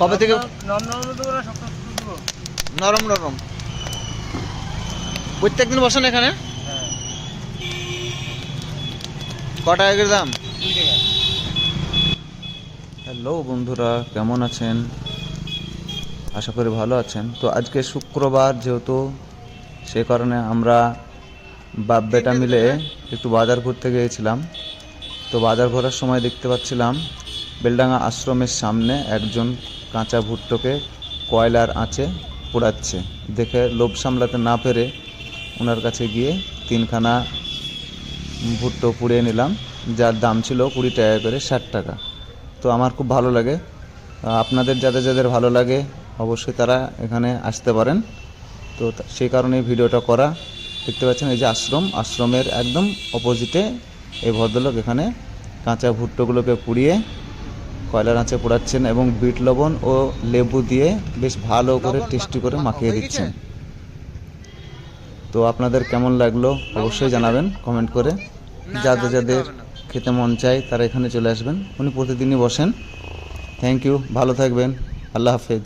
কবে থেকে? নরম নরম দেবো না শক্ত শক্ত দেবো। নরম নরম। প্রত্যেকদিন বসেন এখানে? হ্যাঁ। কটা এগের দাম? হ্যালো বন্ধুরা কেমন আছেন? আশা করি ভালো আছেন। তো আজকে শুক্রবার যেহেতু সে কারণে আমরা বাপ বেটা মিলে একটু বাজার ঘুরতে গিয়েছিলাম। তো বাজার ঘোরার সময় দেখতে পাচ্ছিলাম বেলডাঙ্গা আশ্রমের সামনে একজন কাঁচা ভুট্টোকে কয়লার আঁচে পোড়াচ্ছে। দেখে লোভ সামলাতে না পেরে ওনার কাছে গিয়ে তিনখানা ভুট্টো পুড়িয়ে নিলাম, যার দাম ছিল কুড়ি টাকা করে ষাট টাকা। তো আমার খুব ভালো লাগে। আপনাদের যাদের যাদের ভালো লাগে, অবশ্যই তারা এখানে আসতে পারেন। তো সেই কারণে ভিডিওটা করা। দেখতে পাচ্ছেন, এই যে আশ্রম, আশ্রমের একদম অপোজিটে এই ভদ্রলোক এখানে কাঁচা ভুট্টোগুলোকে পুড়িয়ে কয়লার আঁচে পোড়াচ্ছেন এবং বিট লবণ ও লেবু দিয়ে বেশ ভালো করে টেস্টি করে মাখিয়ে দিচ্ছেন। তো আপনাদের কেমন লাগল অবশ্যই জানাবেন কমেন্ট করে। যাদের যাদের খেতে মন চায় তারা এখানে চলে আসবেন। উনি প্রতিদিনই বসেন। থ্যাংক ইউ ভালো থাকবেন। আল্লাহ হাফেজ।